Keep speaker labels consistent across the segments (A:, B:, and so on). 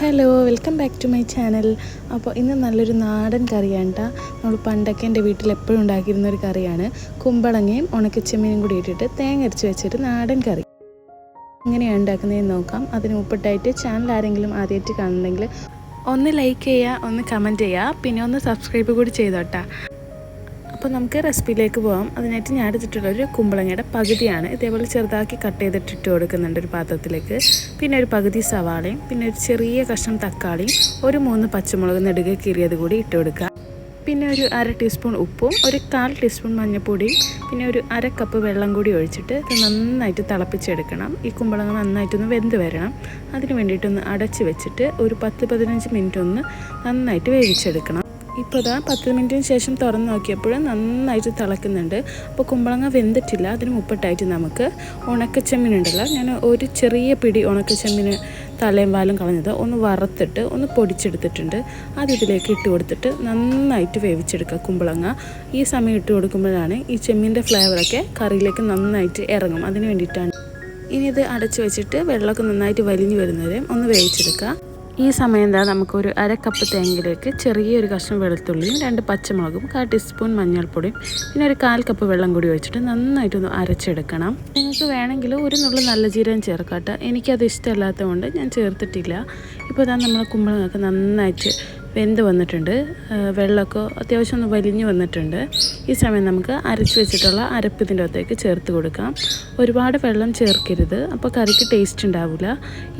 A: Hello welcome back to my channel അപ്പോൾ ഇന്ന് നല്ലൊരു നാടൻ കറിയാണ് കേട്ടോ നമ്മൾ പണ്ടൊക്കെ എന്റെ വീട്ടിൽ എപ്പോഴും ഉണ്ടാക്കിയിരുന്ന ഒരു കറിയാണ്. കുമ്പളങ്ങയും ഉണക്കച്ചെമ്മീനും കൂടി ഇട്ടിട്ട് തേങ്ങ അരച്ച് വെച്ചിട്ട് നാടൻ കറി. എങ്ങനെയാണ് ഉണ്ടാക്കുന്നതെന്ന് നോക്കാം. അതിന് മുപ്പിട്ടായിട്ട് ചാനൽ ആരെങ്കിലും ആദ്യമായിട്ട് കാണുന്നുണ്ടെങ്കിൽ ഒന്ന് ലൈക്ക് ചെയ്യുക ഒന്ന് കമന്റ് ചെയ്യുക. പിന്നെ ഒന്ന് സബ്സ്ക്രൈബ് കൂടി ചെയ്തോട്ടാ അപ്പോൾ നമുക്ക് റെസിപ്പിയിലേക്ക് പോകാം അതിനായിട്ട് ഞാൻ എടുത്തിട്ടുള്ള ഒരു കുമ്പളങ്ങയുടെ പകുതിയാണ്. ഇതേപോലെ ചെറുതാക്കി കട്ട് ചെയ്തിട്ട് ഇട്ട് കൊടുക്കുന്നുണ്ട് ഒരു പാത്രത്തിലേക്ക്. പിന്നെ ഒരു പകുതി സവാളയും പിന്നെ ഒരു ചെറിയ കഷ്ണം തക്കാളിയും ഒരു മൂന്ന് പച്ചമുളക് നെടുക കീറിയത് കൂടി ഇട്ട് കൊടുക്കുക. പിന്നെ ഒരു അര ടീസ്പൂൺ ഉപ്പും ഒരു കാൽ ടീസ്പൂൺ മഞ്ഞൾപ്പൊടിയും പിന്നെ ഒരു അര കപ്പ് വെള്ളം കൂടി ഒഴിച്ചിട്ട് ഇത് നന്നായിട്ട് തിളപ്പിച്ചെടുക്കണം. ഈ കുമ്പളങ്ങ നന്നായിട്ടൊന്ന് വെന്ത് വരണം. അതിന് വേണ്ടിയിട്ടൊന്ന് അടച്ച് വെച്ചിട്ട് ഒരു പത്ത് പതിനഞ്ച് മിനിറ്റ് ഒന്ന് നന്നായിട്ട് വേവിച്ചെടുക്കണം. ഇപ്പോൾ ഇതാ പത്ത് മിനിറ്റിന് ശേഷം തുറന്ന് നോക്കിയപ്പോൾ നന്നായിട്ട് തിളക്കുന്നുണ്ട്. അപ്പോൾ കുമ്പളങ്ങ വെന്തിട്ടില്ല അതിന് മുപ്പിട്ടായിട്ട് നമുക്ക് ഉണക്കച്ചെമ്മീൻ ഉണ്ടല്ലോ ഞാൻ ഒരു ചെറിയ പിടി ഉണക്കച്ചെമ്മീന് തലയും വാലും കളഞ്ഞത് ഒന്ന് വറുത്തിട്ട് ഒന്ന് പൊടിച്ചെടുത്തിട്ടുണ്ട്. അത് ഇതിലേക്ക് ഇട്ട് കൊടുത്തിട്ട് നന്നായിട്ട് വേവിച്ചെടുക്കുക കുമ്പളങ്ങ. ഈ സമയം ഇട്ട് കൊടുക്കുമ്പോഴാണ് ഈ ചെമ്മീന്റെ ഫ്ലേവറൊക്കെ കറിയിലേക്ക് നന്നായിട്ട് ഇറങ്ങും. അതിന് വേണ്ടിയിട്ടാണ് ഇനി ഇത് അടച്ചു വെച്ചിട്ട് വെള്ളമൊക്കെ നന്നായിട്ട് വലിഞ്ഞു വരുന്നവരെയും ഒന്ന് വേവിച്ചെടുക്കുക. ഈ സമയം എന്താ? നമുക്കൊരു അര കപ്പ് തേങ്ങയിലേക്ക് ചെറിയൊരു കഷ്ണം വെളുത്തുള്ളിയും രണ്ട് പച്ചമുളകും കാൽ ടീസ്പൂൺ മഞ്ഞൾപ്പൊടിയും പിന്നെ ഒരു കാൽ കപ്പ് വെള്ളം കൂടി ഒഴിച്ചിട്ട് നന്നായിട്ടൊന്ന് അരച്ചെടുക്കണം. നിങ്ങൾക്ക് വേണമെങ്കിൽ ഒരു നുള്ളു നല്ല ജീരകം ചേർക്കാട്ടെ. എനിക്കത് ഇഷ്ടമല്ലാത്തതുകൊണ്ട് ഞാൻ ചേർത്തിട്ടില്ല. ഇപ്പോൾ ഇതാ നമ്മൾ കുമ്പളങ്ങൊക്കെ നന്നായിട്ട് വെന്ത് വന്നിട്ടുണ്ട്. വെള്ളമൊക്കെ അത്യാവശ്യം ഒന്ന് വലിഞ്ഞ് വന്നിട്ടുണ്ട്. ഈ സമയം നമുക്ക് അരച്ച് വെച്ചിട്ടുള്ള അരപ്പ് ഇതിന്റെ അകത്തേക്ക് ചേർത്ത് കൊടുക്കാം. ഒരുപാട് വെള്ളം ചേർക്കരുത്. അപ്പോൾ കറിക്ക് ടേസ്റ്റ് ഉണ്ടാവില്ല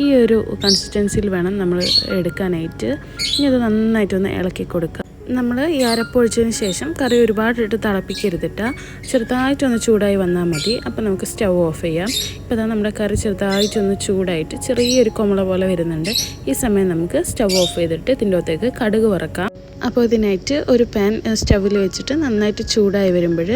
A: ഈ ഒരു കൺസിസ്റ്റൻസിയിൽ വേണം നമ്മൾ എടുക്കാനായിട്ട്. ഇനി അത് നന്നായിട്ടൊന്ന് ഇളക്കി കൊടുക്കുക നമ്മൾ ഈ അരപ്പൊഴിച്ചതിന് ശേഷം കറി ഒരുപാടിട്ട് തിളപ്പിക്കരുതിട്ട് ചെറുതായിട്ടൊന്ന് ചൂടായി വന്നാൽ മതി. അപ്പോൾ നമുക്ക് സ്റ്റൗ ഓഫ് ചെയ്യാം. ഇപ്പോൾ അതാ നമ്മുടെ കറി ചെറുതായിട്ടൊന്ന് ചൂടായിട്ട് ചെറിയൊരു കൊമള പോലെ വരുന്നുണ്ട്. ഈ സമയം നമുക്ക് സ്റ്റൗ ഓഫ് ചെയ്തിട്ട് ഇതിന്റെ അകത്തേക്ക് കടുക് വറക്കാം. അപ്പോൾ ഇതിനായിട്ട് ഒരു പാൻ സ്റ്റവിൽ വെച്ചിട്ട് നന്നായിട്ട് ചൂടായി വരുമ്പോൾ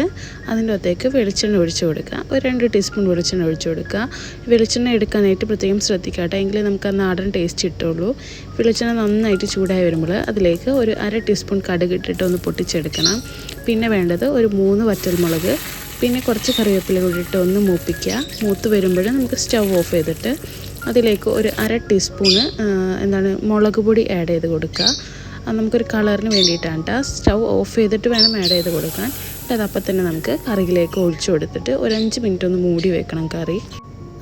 A: അതിന്റെ അകത്തേക്ക് വെളിച്ചെണ്ണ ഒഴിച്ചു കൊടുക്കുക. ഒരു രണ്ട് ടീസ്പൂൺ വെളിച്ചെണ്ണ ഒഴിച്ചു കൊടുക്കുക. വെളിച്ചെണ്ണ എടുക്കാനായിട്ട് പ്രത്യേകം ശ്രദ്ധിക്കട്ടെ എങ്കിലേ നമുക്ക് ആ നാടൻ ടേസ്റ്റ് കിട്ടുള്ളൂ വെളിച്ചെണ്ണ നന്നായിട്ട് ചൂടായി വരുമ്പോൾ അതിലേക്ക് ഒരു അര ടീസ്പൂൺ കടുക് ഇട്ടിട്ട് ഒന്ന് പൊട്ടിച്ചെടുക്കണം. പിന്നെ വേണ്ടത് ഒരു മൂന്ന് വറ്റൽമുളക് പിന്നെ കുറച്ച് കറിവേപ്പില ഇട്ട് ഒന്ന് മൂപ്പിക്കുക. മൂത്ത് വരുമ്പോൾ നമുക്ക് സ്റ്റവ് ഓഫ് ചെയ്തിട്ട് അതിലേക്ക് ഒരു അര ടീസ്പൂണ് എന്താണ് മുളക് പൊടി ആഡ് ചെയ്ത് കൊടുക്കുക. നമുക്കൊരു കളറിന് വേണ്ടിയിട്ടാണ് കേട്ടോ സ്റ്റൗ ഓഫ് ചെയ്തിട്ട് വേണം ആഡ് ചെയ്ത് കൊടുക്കാൻ. കേട്ടോ അതപ്പം തന്നെ നമുക്ക് കറിയിലേക്ക് ഒഴിച്ചു കൊടുത്തിട്ട് ഒരു അഞ്ച് മിനിറ്റ് ഒന്ന് മൂടി വെക്കണം കറി.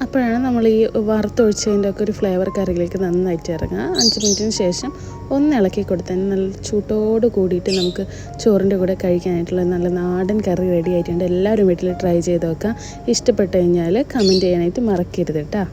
A: അപ്പോഴാണ് നമ്മൾ ഈ വറുത്തൊഴിച്ചതിന്റെ ഒക്കെ ഒരു ഫ്ലേവർ കറിയിലേക്ക് നന്നായിട്ട് ഇറങ്ങുക. അഞ്ച് മിനിറ്റിന് ശേഷം ഒന്ന് ഇളക്കി കൊടുത്താൽ നല്ല ചൂട്ടോട് കൂടിയിട്ട് നമുക്ക് ചോറിന്റെ കൂടെ കഴിക്കാനായിട്ടുള്ള നല്ല നാടൻ കറി റെഡി ആയിട്ടുണ്ട്. എല്ലാവരും വീട്ടിൽ ട്രൈ ചെയ്ത് നോക്കുക. ഇഷ്ടപ്പെട്ട് കഴിഞ്ഞാൽ കമന്റ് ചെയ്യാനായിട്ട് മറക്കരുത് കേട്ടോ